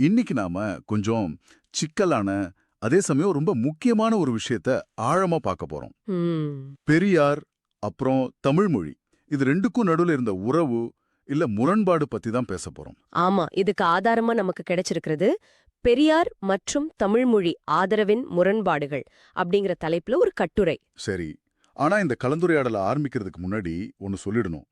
இன்னைக்கு நாம கொஞ்சம் சிக்கலான அதே சமயம் ரொம்ப முக்கியமான ஒரு விஷயத்த ஆழமா பார்க்க போறோம். பெரியார் அப்புறம் தமிழ் மொழி இது ரெண்டுக்கும் நடுவுல இருந்த உறவு இல்ல முரண்பாடு பத்தி தான் பேச போறோம். ஆமா இதுக்கு ஆதாரமா நமக்கு கிடைச்சிருக்கிறது பெரியார் மற்றும் தமிழ்மொழி ஆதரவின் முரண்பாடுகள் அப்படிங்கிற தலைப்புல ஒரு கட்டுரை. சரி. ஆனா இந்த கலந்துரையாடலை ஆரம்பிக்கிறதுக்கு முன்னாடி ஒன்னு சொல்லிடணும்.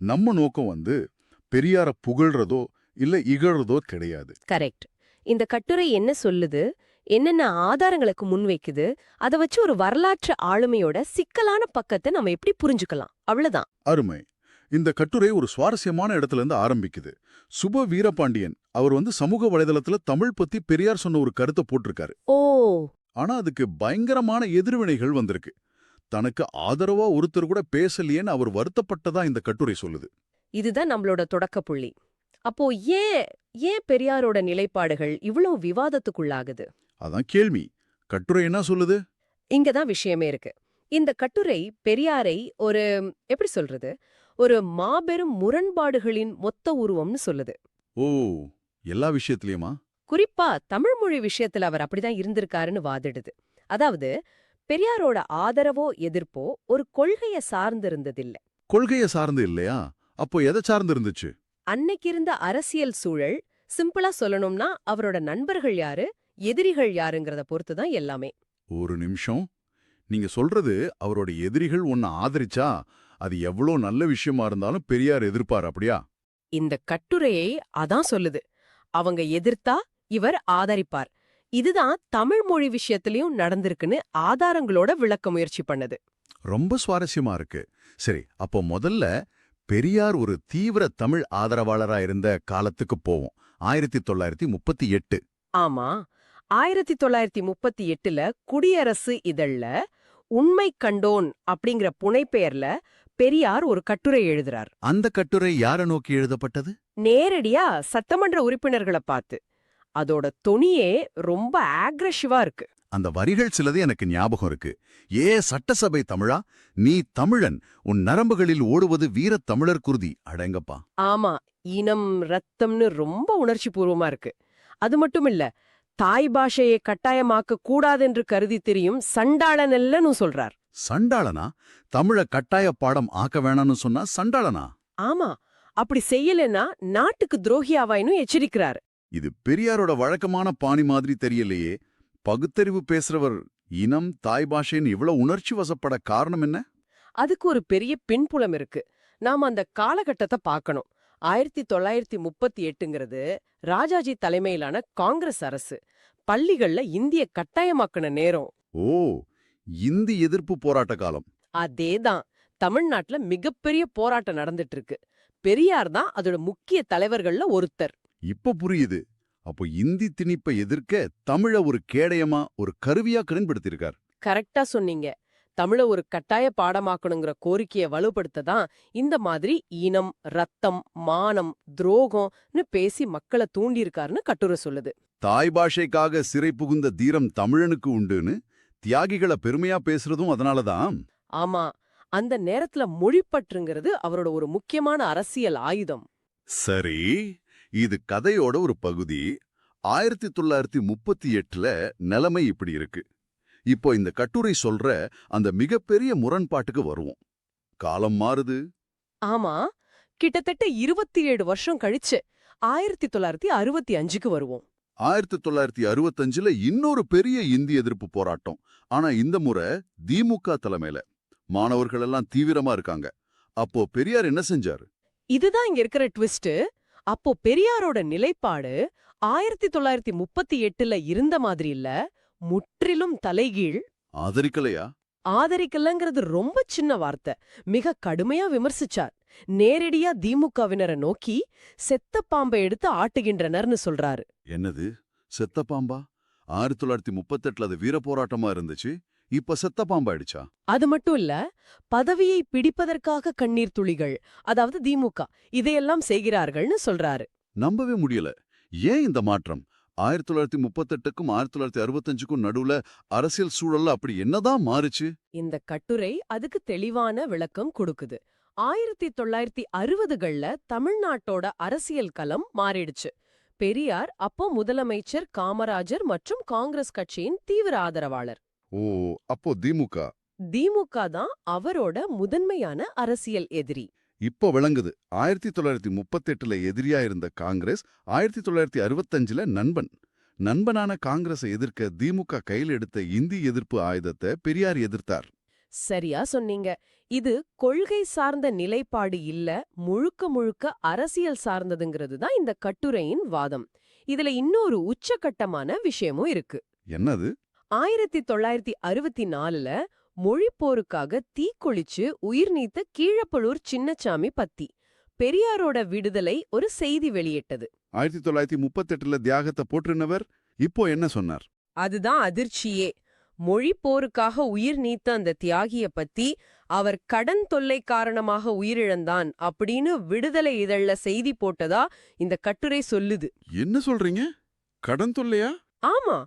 நம்ம நோக்கம் வந்து பெரியார புகழ்றதோ இல்ல இகழ்றதோ கிடையாது. கரெக்ட். இந்த கட்டுரை என்ன சொல்லுது? என்னென்ன ஆதாரங்களுக்கு முன்வைக்குது அதை வச்சு ஒரு வரலாற்று ஆளுமையோட சிக்கலான பக்கத்தை நம்ம எப்படி புரிஞ்சுக்கலாம்? அவ்வளவுதான். அருமை. இந்த கட்டுரை ஒரு சுவாரஸ்யமான இடத்துல இருந்து ஆரம்பிக்குது. சுப வீரபாண்டியன் அவர் வந்து சமூக வலைதளத்துல தமிழ் பத்தி பெரியார் சொன்ன ஒரு கருத்தை போட்டிருக்காரு. ஓ! ஆனா அதுக்கு பயங்கரமான எதிர்வினைகள் வந்திருக்கு. தனக்கு ஆதரவா ஒருத்தர் கூட பேசலையேன்னு அவர் வருத்தப்பட்டதா இந்த கட்டுரை சொல்லுது. இதுதான் நம்மளோட தொடக்க புள்ளி. அப்போ ஏன் ஏன் பெரியாரோட நிலைப்பாடுகள் இவ்வளவு விவாதத்துக்குள்ளாகுது? அதான் கேள்வி. கட்டுரை என்ன சொல்லுது? இங்கதான் விஷயமே இருக்கு. இந்த கட்டுரை பெரியாரை ஒரு எப்படி சொல்றது? ஒரு மாபெரும் முரண்பாடுகளின் மொத்த உருவம்னு சொல்லுது. ஓ எல்லா விஷயத்திலயுமா? குறிப்பா தமிழ் மொழி விஷயத்துல அவர் அப்படிதான் இருந்திருக்காருன்னு வாதிடுது. அதாவது பெரியாரோட ஆதரவோ எதிர்ப்போ ஒரு கொள்கைய சார்ந்து இருந்ததில்ல கொள்கைய சார்ந்து இல்லையா? அப்போ எதை சார்ந்து இருந்துச்சு? அன்னைக்கு இருந்த அரசியல் சூழல் சிம்பிளா சொல்லணும்னா அவரோட நண்பர்கள் யாரு எதிரிகள் யாருங்கிறத பொறுத்து தான் எல்லாமே. ஒரு நிமிஷம். நீங்க சொல்றது அவரோட எதிரிகள் ஒன்ன ஆதரிச்சா அது எவ்வளோ நல்ல விஷயமா இருந்தாலும் பெரியார் எதிர்ப்பார் அப்படியா? இந்த கட்டுரையை அதான் சொல்லுது. அவங்க எதிர்த்தா இவர் ஆதரிப்பார். இதுதான் தமிழ் மொழி விஷயத்திலயும் நடந்திருக்குன்னு ஆதாரங்களோட விளக்க முயற்சி பண்ணுது. ரொம்ப சுவாரஸ்யமா இருக்கு. சரி அப்போ முதல்ல பெரியார் ஒரு தீவிர தமிழ் ஆதரவாளரா இருந்த காலத்துக்கு போவோம். ஆயிரத்தி தொள்ளாயிரத்தி முப்பத்தி எட்டு. ஆமா. ஆயிரத்தி தொள்ளாயிரத்தி முப்பத்தி எட்டுல குடியரசு இதழ்ல உண்மை கண்டோன் அப்படிங்கிற புனைப்பெயர்ல பெரியார் ஒரு கட்டுரை எழுதுறார். அந்த கட்டுரை யாரை நோக்கி எழுதப்பட்டது? நேரடியா சட்டமன்ற உறுப்பினர்களை பார்த்து. அதோட தொனியே ரொம்ப ஆக்ரஷிவா இருக்கு. அந்த வரிகள் சிலது எனக்கு ஞாபகம் இருக்கு. ஏ சட்டசபை தமிழா? நீ தமிழன். உன் நரம்புகளில் ஓடுவது வீரத் தமிழர் குருதி. அடங்கப்பா. ஆமா இனம் ரத்தம்னு ரொம்ப உணர்ச்சி பூர்வமா இருக்கு. அது மட்டும் இல்ல தாய் பாஷையை கட்டாயமாக்க கூடாதென்று கருதி தெரியும் சண்டாளனல்லன்னு சொல்றார். சண்டாளனா? தமிழ கட்டாய பாடம் ஆக்க வேணாம்னு சொன்னா சண்டாளனா? ஆமா அப்படி செய்யலன்னா நாட்டுக்கு துரோகியாவாயின்னு எச்சரிக்கிறார். இது பெரியாரோட வழக்கமான பாணி மாதிரி தெரியலையே. பகுத்தறிவு பேசுறவர் இனம் தாய் பாஷைன்னு இவ்வளவு உணர்ச்சி வசப்பட காரணம் என்ன? அதுக்கு ஒரு பெரிய பின்புலம் இருக்கு. நாம அந்த காலகட்டத்தை பார்க்கணும். ஆயிரத்தி தொள்ளாயிரத்தி முப்பத்தி எட்டுங்கிறது ராஜாஜி தலைமையிலான காங்கிரஸ் அரசு. பள்ளிகள்ல இந்திய கட்டாயமாக்கின நேரம். ஓ இந்தி எதிர்ப்பு போராட்ட காலம். அதேதான். தமிழ்நாட்டுல மிகப்பெரிய போராட்டம் நடந்துட்டு இருக்கு. பெரியார் தான் அதோட முக்கிய தலைவர்கள்ல ஒருத்தர். இப்ப புரியுது. அப்போ இந்தி திணிப்பை எதிர்க்க தமிழ ஒரு கேடயமா ஒரு கருவியா பயன்படுத்தியிருக்கார் கரெக்டா சொன்னீங்க. தமிழ ஒரு கட்டாய பாடமாக்கணுங்கிற கோரிக்கையை வலுப்படுத்த தான் இந்த மாதிரி இனம் ரத்தம் மானம் துரோகம்னு பேசி மக்களை தூண்டியிருக்காருன்னு கட்டுரை சொல்லுது. தாய் பாஷைக்காக சிறை புகுந்த தீரம் தமிழனுக்கு உண்டுன்னு தியாகிகளை பெருமையா பேசுறதும் அதனாலதான் ஆமா அந்த நேரத்துல மொழிப்பற்றுங்கிறது அவரோட ஒரு முக்கியமான அரசியல் ஆயுதம். சரி. இது கதையோட ஒரு பகுதி. ஆயிரத்தி தொள்ளாயிரத்தி முப்பத்தி எட்டுல நிலைமை இப்படி இருக்கு. இப்போ இந்த கட்டுரை சொல்ற அந்த மிகப்பெரிய முரண்பாட்டுக்கு வருவோம். காலம் மாறுது. ஆமா. கிட்டத்தட்ட இருபத்தி ஏழு வருஷம் கழிச்சு ஆயிரத்தி தொள்ளாயிரத்தி அறுபத்தி அஞ்சுக்கு வருவோம். ஆயிரத்தி தொள்ளாயிரத்தி அறுபத்தஞ்சுல இன்னொரு பெரிய இந்தி எதிர்ப்பு போராட்டம். ஆனா இந்த முறை திமுக தலைமையில. மாணவர்கள் எல்லாம் தீவிரமா இருக்காங்க. அப்போ பெரியார் என்ன செஞ்சாரு? இதுதான் இங்க இருக்கிற ட்விஸ்ட் அப்போ பெரியாரோட நிலைப்பாடு ஆயிரத்தி தொள்ளாயிரத்தி முப்பத்தி எட்டுல இருந்த மாதிரி இல்ல. முற்றிலும் தலைகீழ். ஆதரிக்கலையா? ஆதரிக்கலங்கிறது ரொம்ப சின்ன வார்த்தை. மிக கடுமையா விமர்சிச்சார். நேரடியா திமுகவினரை நோக்கி செத்த பாம்பை எடுத்து ஆட்டுகின்றனர்னு சொல்றாரு. என்னது? செத்த பாம்பா ஆயிரத்தி தொள்ளாயிரத்தி முப்பத்தெட்டுல அது வீர போராட்டமா இருந்துச்சு. இப்ப செத்த பாம்பாயிடுச்சா அது மட்டும் இல்ல பதவியை பிடிப்பதற்காக கண்ணீர் துளிகள் அதாவது திமுக இதையெல்லாம் செய்கிறார்கள்னு சொல்றாரு. நம்பவே முடியல. ஏன் இந்த மாற்றம்? ஆயிரத்தி தொள்ளாயிரத்தி முப்பத்தெட்டுக்கும் ஆயிரத்தி தொள்ளாயிரத்தி அறுபத்தஞ்சுக்கும் நடுவுல அரசியல் சூழல்ல அப்படி என்னதான் மாறுச்சு? இந்த கட்டுரை அதுக்கு தெளிவான விளக்கம் கொடுக்குது. ஆயிரத்தி தொள்ளாயிரத்தி அறுபதுகள்ல தமிழ்நாட்டோட அரசியல் களம் மாறிடுச்சு. பெரியார் அப்போ முதலமைச்சர் காமராஜர் மற்றும் காங்கிரஸ் கட்சியின் தீவிர ஆதரவாளர். ஓ அப்போ திமுக. திமுக தான் அவரோட முதன்மையான அரசியல் எதிரி. இப்போ விளங்குது. ஆயிரத்தி தொள்ளாயிரத்தி முப்பத்தெட்டுல எதிரியா இருந்த காங்கிரஸ் ஆயிரத்தி தொள்ளாயிரத்தி அறுபத்தஞ்சுல நண்பன். நண்பனான காங்கிரஸை எதிர்க்க திமுக கையில் எடுத்த இந்தி எதிர்ப்பு ஆயுதத்தை பெரியார் எதிர்த்தார். சரியா சொன்னீங்க. இது கொள்கை சார்ந்த நிலைப்பாடு இல்ல முழுக்க முழுக்க அரசியல் சார்ந்ததுங்கிறது தான் இந்த கட்டுரையின் வாதம். இதுல இன்னொரு உச்சகட்டமான விஷயமும் இருக்கு. என்னது? ஆயிரத்தி தொள்ளாயிரத்தி அறுபத்தி நாலுல மொழிப்போருக்காக தீக்குளிச்சு உயிர் நீத்த கீழப்பழூர் சின்னசாமி பத்தி பெரியாரோட விடுதலை ஒரு செய்தி வெளியிட்டது. ஆயிரத்தி தொள்ளாயிரத்தி முப்பத்தெட்டுல தியாகத்தை போற்றினவர் இப்போ என்ன சொன்னார்? அதுதான் அதிர்ச்சியே. மொழிப்போருக்காக உயிர் நீத்த அந்த தியாகிய பத்தி அவர் கடன் தொல்லை காரணமாக உயிரிழந்தான் அப்படின்னு விடுதலை இதழ்ல செய்தி போட்டதா இந்த கட்டுரை சொல்லுது. என்ன சொல்றீங்க? கடன் தொல்லையா? ஆமா.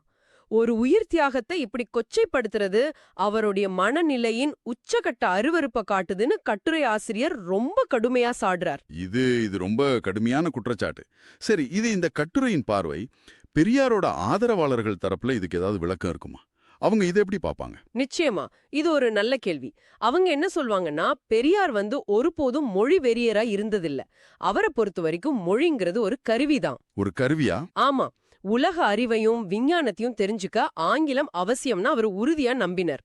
ஒரு உயிர் தியாகத்தை இப்படி கொச்சைப்படுத்துறது அவருடைய மனநிலையின் உச்சகட்ட அருவருப்ப காட்டுதுன்னு கட்டுரை ஆசிரியர் ரொம்ப கடுமையா சாடுறார். இது இது ரொம்ப கடுமையான குற்றச்சாட்டு. சரி இது இந்த கட்டுரையின் பார்வை பெரியாரோட ஆதரவாளர்கள் தரப்புல இதுக்கு ஏதாவது விளக்கம் இருக்குமா? அவங்க இதை எப்படி பார்ப்பாங்க? நிச்சயமா இது ஒரு நல்ல கேள்வி. அவங்க என்ன சொல்வாங்கன்னா பெரியார் வந்து ஒருபோதும் மொழி வெறியரா இருந்ததில்ல. அவரை பொறுத்த வரைக்கும் மொழிங்கிறது ஒரு கருவிதான். ஒரு கருவியா? ஆமா உலக அறிவையும் விஞ்ஞானத்தையும் தெரிஞ்சுக்க ஆங்கிலம் அவசியம்னு அவர் உறுதியா நம்பினர்.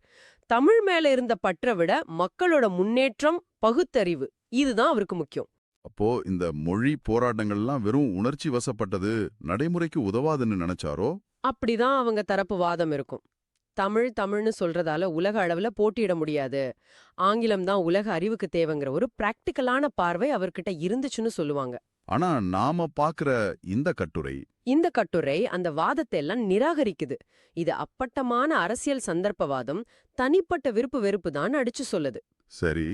தமிழ் மேல இருந்த பற்றை விட மக்களோட முன்னேற்றம் பகுத்தறிவு இதுதான் அவருக்கு முக்கியம். அப்போ இந்த மொழி போராட்டங்கள்லாம் வெறும் உணர்ச்சி வசப்பட்டது நடைமுறைக்கு உதவாதுன்னு நினைச்சாரோ? அப்படிதான் அவங்க தரப்பு வாதம் இருக்கும். தமிழ் தமிழ்னு சொல்றதால உலக அளவுல போட்டியிட முடியாது. ஆங்கிலம் தான் உலக அறிவுக்கு தேவைங்கிற ஒரு பிராக்டிக்கலான பார்வை அவர்கிட்ட இருந்துச்சுன்னு சொல்லுவாங்க. ஆனா நாம பாக்குற இந்த கட்டுரை இந்த கட்டுரை அந்த வாதத்தை எல்லாம் நிராகரிக்குது. இது அப்பட்டமான அரசியல் சந்தர்ப்பவாதம் தனிப்பட்ட விருப்பு வெறுப்பு தான் அடிச்சு சொல்லுது. சரி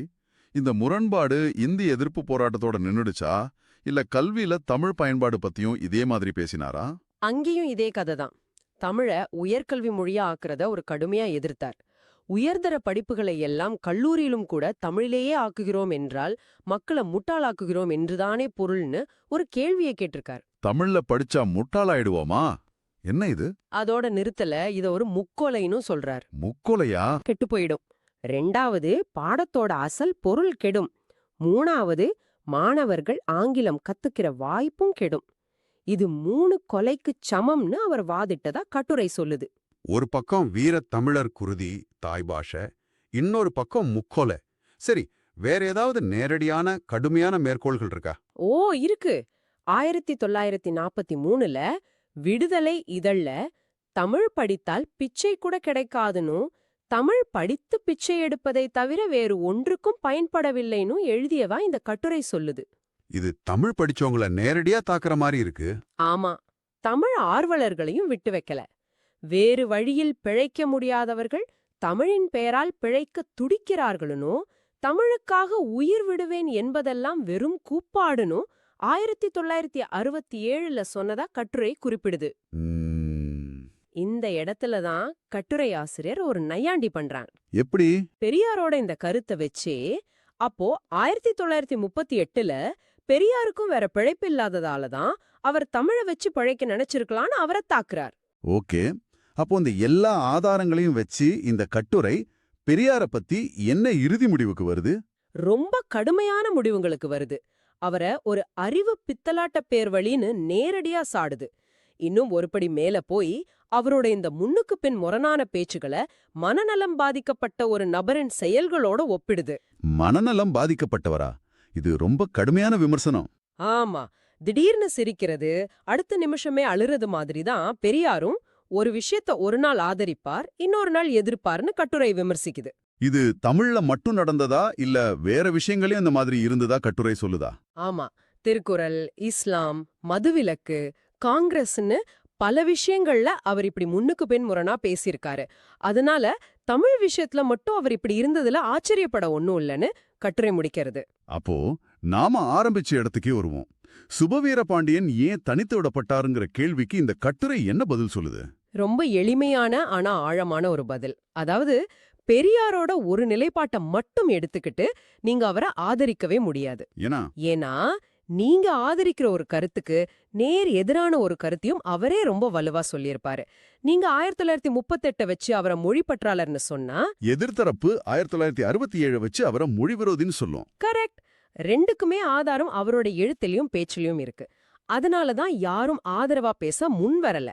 இந்த முரண்பாடு இந்தி எதிர்ப்பு போராட்டத்தோட நின்னுடுச்சா? இல்ல கல்வியில தமிழ் பயன்பாடு பத்தியும் இதே மாதிரி பேசினாரா? அங்கேயும் இதே கதை தான். தமிழ உயர்கல்வி மொழியா ஆக்குறத ஒரு கடுமையா எதிர்த்தார். உயர்தர படிப்புகளை எல்லாம் கல்லூரியிலும் கூட தமிழிலேயே ஆக்குகிறோம் என்றால் மக்களை முட்டாளாக்குகிறோம் என்றுதானே பொருள்னு ஒரு கேள்வியை கேட்டிருக்கார். தமிழ்ல படிச்சா முட்டாளாயிடுவோமா? என்ன இது? அதோட நிறுத்தல இத ஒரு முக்கொலைன்னு சொல்றார். முக்கொலையா? கெட்டு போயிடும். ரெண்டாவது பாடத்தோட அசல் பொருள் கெடும். மூணாவது மாணவர்கள் ஆங்கிலம் கத்துக்கிற வாய்ப்பும் கெடும். இது மூணு கொலைக்குச் சமம்னு அவர் வாதிட்டதா கட்டுரை சொல்லுது. ஒரு பக்கம் வீரத் தமிழர் குருதி தாய் பாஷை இன்னொரு பக்கம் முக்கொலை. சரி வேற ஏதாவது நேரடியான கடுமையான மேற்கோள்கள் இருக்கா? ஓ இருக்கு. ஆயிரத்தி தொள்ளாயிரத்தி நாற்பத்தி மூணுல விடுதலை இதழ்ல தமிழ் படித்தால் பிச்சை கூட கிடைக்காதுன்னு தமிழ் படித்து பிச்சை எடுப்பதை தவிர வேறு ஒன்றுக்கும் பயன்படவில்லைன்னு எழுதியவா இந்த கட்டுரை சொல்லுது. இது தமிழ் படிச்சவங்கள நேரடியா தாக்குற மாதிரி இருக்கு. ஆமா. தமிழ் ஆர்வலர்களையும் விட்டு வைக்கல. வேறு வழியில் பிழைக்க முடியாதவர்கள் தமிழின் பெயரால் பிழைக்க துடிக்கிறார்களுனோ தமிழுக்காக உயிர் விடுவேன் என்பதெல்லாம் வெறும் கூப்பாடுனோ ஆயிரத்தி தொள்ளாயிரத்தி அறுபத்தி ஏழுல சொன்னதா கட்டுரை குறிப்பிடுது. இந்த இடத்துல தான் கட்டுரை ஆசிரியர் ஒரு நையாண்டி பண்றான். எப்படி? பெரியாரோட இந்த கருத்தை வச்சே அப்போ ஆயிரத்தி தொள்ளாயிரத்தி முப்பத்தி எட்டுல பெரியாருக்கும் வேற பிழைப்பில்லாததால தான் அவர் தமிழை வச்சு பழைக்க நினைச்சிருக்கலாம்னு அவரை தாக்குறார். ஓகே. அப்போ இந்த எல்லா ஆதாரங்களையும் வச்சு இந்த கட்டுரை பெரியார பத்தி என்ன இறுதி முடிவுக்கு வருது? ரொம்ப கடுமையான முடிவுங்களுக்கு வருது. அவரை ஒரு அறிவு பித்தலாட்ட பேர் வழின்னு நேரடியா சாடுது. இன்னும் ஒருபடி மேல போய் அவரோட இந்த முன்னுக்கு பின் முரணான பேச்சுகளை மனநலம் பாதிக்கப்பட்ட ஒரு நபரின் செயல்களோட ஒப்பிடுது. மனநலம் பாதிக்கப்பட்டவரா? இது ரொம்ப கடுமையான விமர்சனம். ஆமா. திடீர்னு சிரிக்கிறது அடுத்த நிமிஷமே அழுறது மாதிரி தான் பெரியாரும் ஒரு விஷயத்த ஒரு நாள் ஆதரிப்பார் இன்னொரு நாள் எதிர்ப்பார்னு கட்டுரை விமர்சிக்குது. இது தமிழ்ல மட்டும் நடந்ததா? இல்ல வேற விஷயங்களையும் அந்த மாதிரி இருந்ததா? கட்டுரை சொல்லுதா? ஆமா. திருக்குறள் இஸ்லாம் மதுவிலக்கு காங்கிரஸ்னு பல விஷயங்கள்ல அவர் இப்படி முன்னுக்கு பின் முரணா பேசியிருக்காரு. அதனால தமிழ் விஷயத்துல மட்டும் அவர் இப்படி இருந்ததுல ஆச்சரியப்பட ஒண்ணும் இல்லைன்னு கட்டுரை முடிக்கிறது. அப்போ நாம ஆரம்பிச்ச இடத்துக்கே வருவோம். சுபவீர பாண்டியன் ஏன் தனித்து விடப்பட்டாருங்கிற கேள்விக்கு இந்த கட்டுரை என்ன பதில் சொல்லுது? ரொம்ப எளிமையான ஆனா ஆழமான ஒரு பதில். அதாவது பெரியாரோட ஒரு நிலைப்பாட்டை மட்டும் எடுத்துக்கிட்டு நீங்க அவரை ஆதரிக்கவே முடியாது. ஏன்னா? நீங்க ஆதரிக்கிற ஒரு கருத்துக்கு நேர் எதிரான ஒரு கருத்தையும் அவரே ரொம்ப வலுவா சொல்லியிருப்பாரு. நீங்க ஆயிரத்தி தொள்ளாயிரத்தி முப்பத்தெட்டை வச்சு அவரை மொழிப்பற்றாளர்னு சொன்னா எதிர்த்தரப்பு ஆயிரத்தி தொள்ளாயிரத்தி அறுபத்தி ஏழு வச்சு அவரை மொழி விரோதின்னு சொல்லும். கரெக்ட். ரெண்டுக்குமே ஆதாரம் அவரோட எழுத்திலையும் பேச்சிலையும் இருக்கு. அதனால தான் யாரும் ஆதரவா பேச முன் வரல.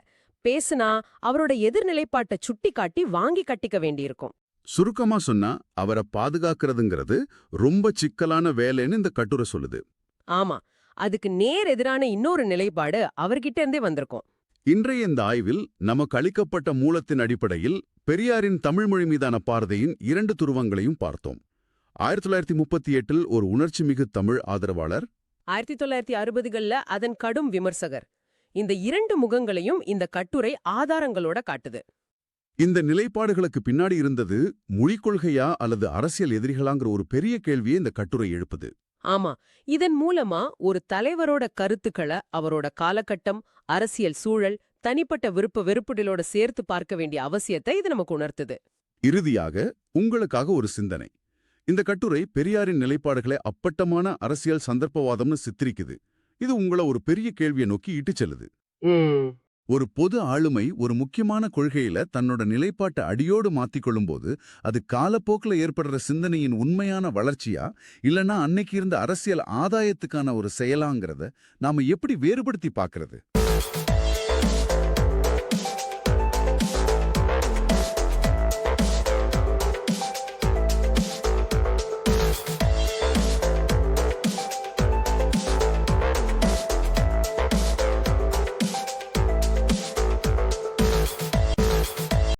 பேசுனா அவரோட எதிர்நிலைப்பாட்டை சுட்டி காட்டி வாங்கி கட்டிக்க வேண்டியிருக்கும். சுருக்கமா சொன்னா அவரை பாதுகாக்கிறதுங்கிறது ரொம்ப சிக்கலான வேலைன்னு இந்த கட்டுரை சொல்லுது. ஆமா அதுக்கு நேர் எதிரான இன்னொரு நிலைப்பாடு அவர்கிட்ட இருந்தே வந்திருக்கும். இன்றைய இந்த ஆய்வில் நமக்கு அளிக்கப்பட்ட மூலத்தின் அடிப்படையில் பெரியாரின் தமிழ்மொழி மீதான பார்வையின் இரண்டு துருவங்களையும் பார்த்தோம். ஆயிரத்தி தொள்ளாயிரத்தி முப்பத்தி எட்டில் ஒரு உணர்ச்சிமிகு தமிழ் ஆதரவாளர் ஆயிரத்தி தொள்ளாயிரத்தி அறுபதுகள்ல அதன் கடும் விமர்சகர். இந்த இரண்டு முகங்களையும் இந்த கட்டுரை ஆதாரங்களோட காட்டுது. இந்த நிலைப்பாடுகளுக்கு பின்னாடி இருந்தது மொழிக் கொள்கையா அல்லது அரசியல் எதிரிகளாங்கிற ஒரு பெரிய கேள்வியை இந்த கட்டுரை எழுப்புது. ஆமா இதன் மூலமா ஒரு தலைவரோட கருத்துக்களை அவரோட காலகட்டம் அரசியல் சூழல் தனிப்பட்ட விருப்ப வெறுப்புகளோட சேர்த்து பார்க்க வேண்டிய அவசியத்தை இது நமக்கு உணர்த்துது. இறுதியாக உங்களுக்காக ஒரு சிந்தனை. இந்த கட்டுரை பெரியாரின் நிலைப்பாடுகளை அப்பட்டமான அரசியல் சந்தர்ப்பவாதம்னு சித்தரிக்குது. இது உங்களை ஒரு பெரிய கேள்வியை நோக்கி இட்டுச் செல்லுது. ஒரு பொது ஆளுமை ஒரு முக்கியமான கொள்கையில தன்னோட நிலைப்பாட்டை அடியோடு மாத்திக் கொள்ளும்போது அது காலப்போக்கில் ஏற்படுற சிந்தனையின் உண்மையான வளர்ச்சியா இல்லனா அன்னைக்கு இருந்த அரசியல் ஆதாயத்துக்கான ஒரு செயலாங்கிறத நாம எப்படி வேறுபடுத்தி பார்க்கறது?